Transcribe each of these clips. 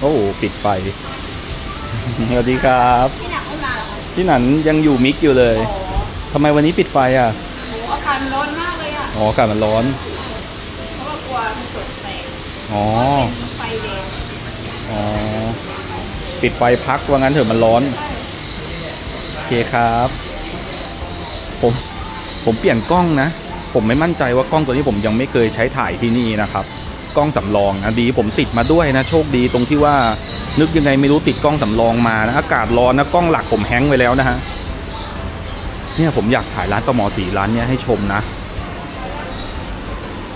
โอ้ปิดไฟสวัสดีครับที่หนักไม่มาหรอคะพี่หนันยังอยู่มิกอยู่เลยโอ้โหทำไมวันนี้ปิดไฟอะโหอาการร้อนมากเลยอะ อ๋ออากาศมันร้อน เพราะว่ากลัวมันตกแตกอ๋อ เป็นไฟแดงอ๋อ ปิดไฟพักว่างั้นเถอะมันร้อน โอเคครับ ผมผมเปลี่ยนกล้องนะ ผมไม่มั่นใจว่ากล้องตัวนี้ผมยังไม่เคยใช้ถ่ายที่นี่นะครับ กล้องสำรองนะดีผมติดมาด้วยนะ โชคดีตรงที่ว่านึกยังไงไม่รู้ติดกล้องสำรองมานะอากาศร้อนนะกล้องหลักผมแฮงก์ไปแล้วนะฮะเนี่ยผมอยากถ่ายร้านประหมอสีร้านเนี้ยให้ชมนะ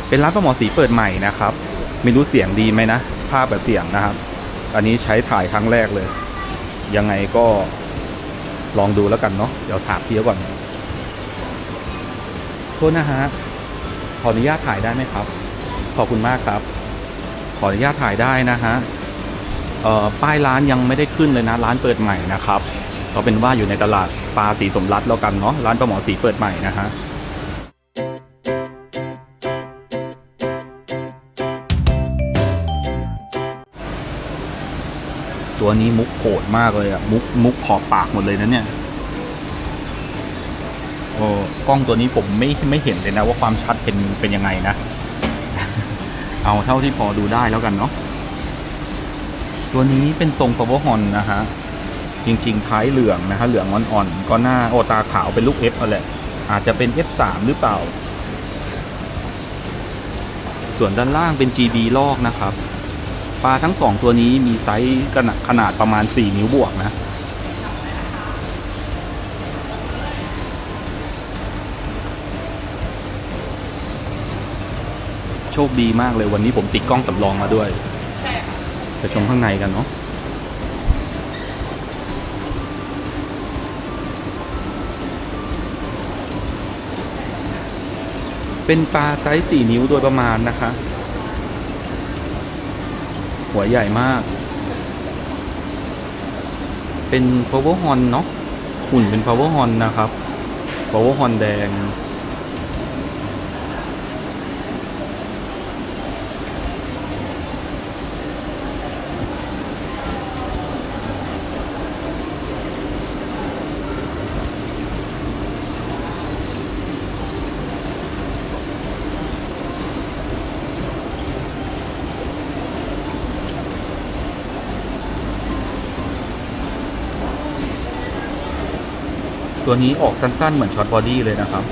เป็นร้านประหมอสีเปิดใหม่นะครับไม่รู้เสียงดีไหมนะภาพแบบเสียงนะครับ อันนี้ใช้ถ่ายครั้งแรกเลย ยังไงก็ลองดูแล้วกันเนาะเดี๋ยวถามพี่ก่อนโทษนะฮะขออนุญาตถ่ายได้ไหมครับ ขอบคุณมากครับ ขออนุญาตถ่ายได้นะฮะป้ายร้านยังไม่ได้ขึ้นเลยนะ ร้านเปิดใหม่นะครับก็เป็นว่าอยู่ในตลาดปลาสีสมรัฐแล้วกันเนาะร้านปลาหมอสีเปิดใหม่นะฮะตัวนี้มุกโหดมากเลยอะมุกมุกขอบปากหมดเลยนะเนี่ยโอ้กล้องตัวนี้ผมไม่ไม่เห็นเลยนะว่าความชัดเป็นเป็นยังไงนะ เอาเท่าที่พอดูได้แล้วกันเนาะตัวนี้เป็นทรง power horn นะฮะ จริง ๆ ท้ายเหลืองนะฮะเหลืองอ่อนๆก็หน้าโอตาขาวเป็นลูก F เอาแหละ อาจจะเป็น F3 หรือเปล่า ส่วนด้านล่างเป็น GB ลอกนะครับปลาทั้งสองตัวนี้มีไซส์ขนาดขนาดประมาณ 4 นิ้วบวกนะ คดีมากเลยวันนี้ผมติดกล้องสำรองมาด้วยใช่ค่ะชมข้างในกันเนาะเป็นปลาไซส์สี่นิ้วโดยประมาณนะคะ หัวใหญ่มาก เป็น power horn เนาะหุ่นเป็น power horn นะครับ power horn แดง ตัวนี้ออกสั้นๆเหมือนช็อตบอดี้เลยนะครับ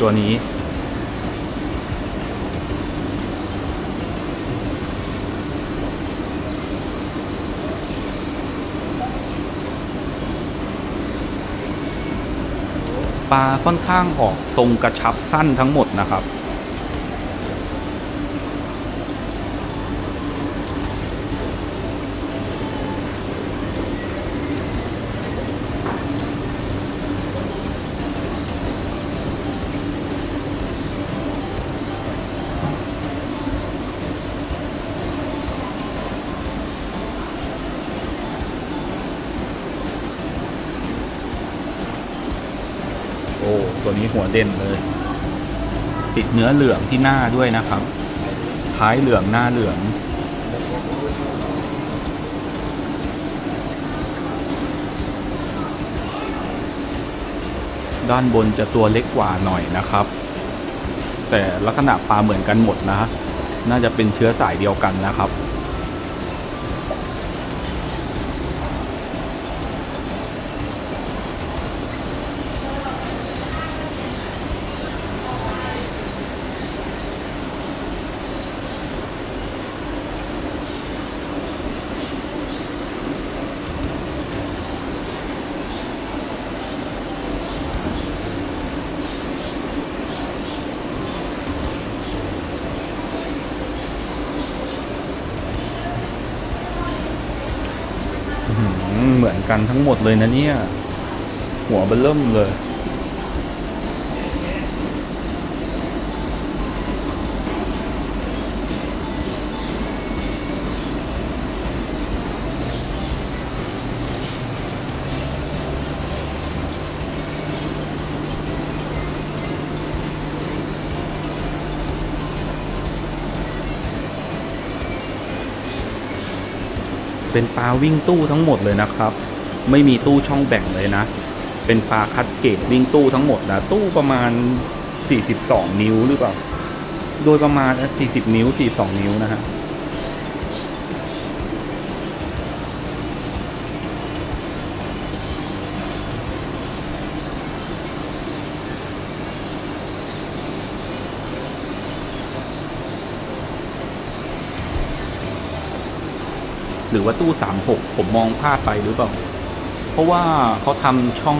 ตัวนี้ ปลาค่อนข้างออกทรงกระชับสั้นทั้งหมดนะครับ ตัวนี้หัวเด่นเลย ติดเนื้อเหลืองที่หน้าด้วยนะครับ ท้ายเหลืองหน้าเหลือง ด้านบนจะตัวเล็กกว่าหน่อยนะครับ แต่ลักษณะปลาเหมือนกันหมดนะ น่าจะเป็นเชื้อสายเดียวกันนะครับ กันทั้งหมดเลยนะเนี่ย หัวเบลเริ่มเลย เป็นปลาวิ่งตู้ทั้งหมดเลยนะครับ ไม่มีตู้ช่องแบ่งเลยนะ เป็นปลาคัดเกรดวิ่งตู้ทั้งหมดนะ ตู้ประมาณ 42 นิ้วหรือเปล่า โดยประมาณ 40 นิ้ว 42 นิ้วนะฮะหรือว่าตู้ 36 ผมมองพลาดไปหรือเปล่า ราะว่าเขาทำช่อง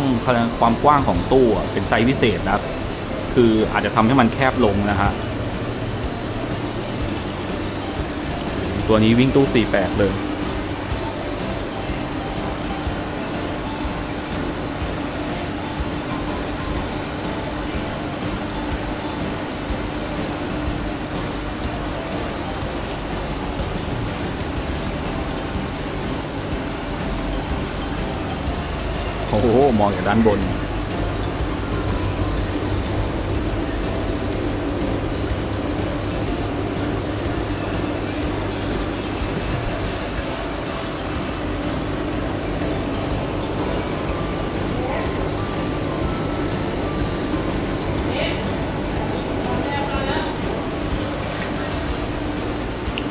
ความกว้างของตู้เป็นไซส์พิเศษนะคืออาจจะทำให้มันแคบลงนะฮะตัวนี้วิ่งตู้48เลย มองจากด้านบน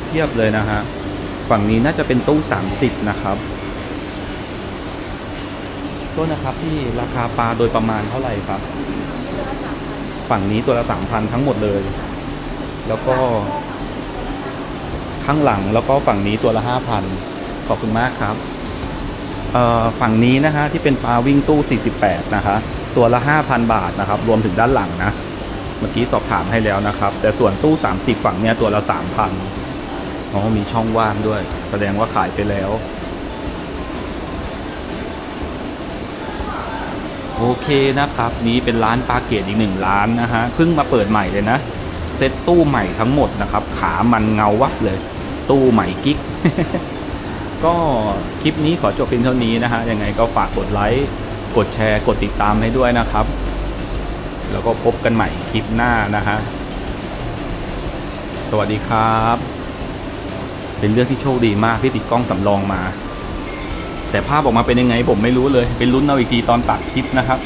เทียบเลยนะฮะ ฝั่งนี้น่าจะเป็นตู้ 30 นะครับ โทษนะครับพี่ราคาปลาโดยประมาณเท่าไหร่ครับ ฝั่งนี้ตัวละสามพันทั้งหมดเลย แล้วก็ ข้างหลังแล้วก็ฝั่งนี้ตัวละห้าพันขอบคุณมากครับฝั่งนี้นะฮะที่เป็นปลาวิ่งตู้ 48 นะคะ ตัวละ 5,000 บาทนะครับ รวมถึงด้านหลังนะ เมื่อกี้สอบถามให้แล้วนะครับ แต่ส่วนตู้ 30 ฝั่งเนี้ยตัวละ 3,000อ๋อมีช่องว่างด้วย แสดงว่าขายไปแล้ว โอเคนะครับ นี้เป็นร้านปลาเกตอีกหนึ่งร้านนะฮะเพิ่งมาเปิดใหม่เลยนะเซตตู้ใหม่ทั้งหมดนะครับ ขามันเงาวับเลย ตู้ใหม่กิ๊กก็คลิปนี้ขอจบเพียงเท่านี้นะฮะยังไงก็ฝากกดไลค์กดแชร์กดติดตามให้ด้วยนะครับ แล้วก็พบกันใหม่คลิปหน้านะฮะสวัสดีครับ เป็นเรื่องที่โชคดีมากที่ติดกล้องสำรองมา แต่ภาพออกมาเป็นยังไงผมไม่รู้เลย เป็นลุ้นเอาอีกทีตอนตัดคลิปนะครับ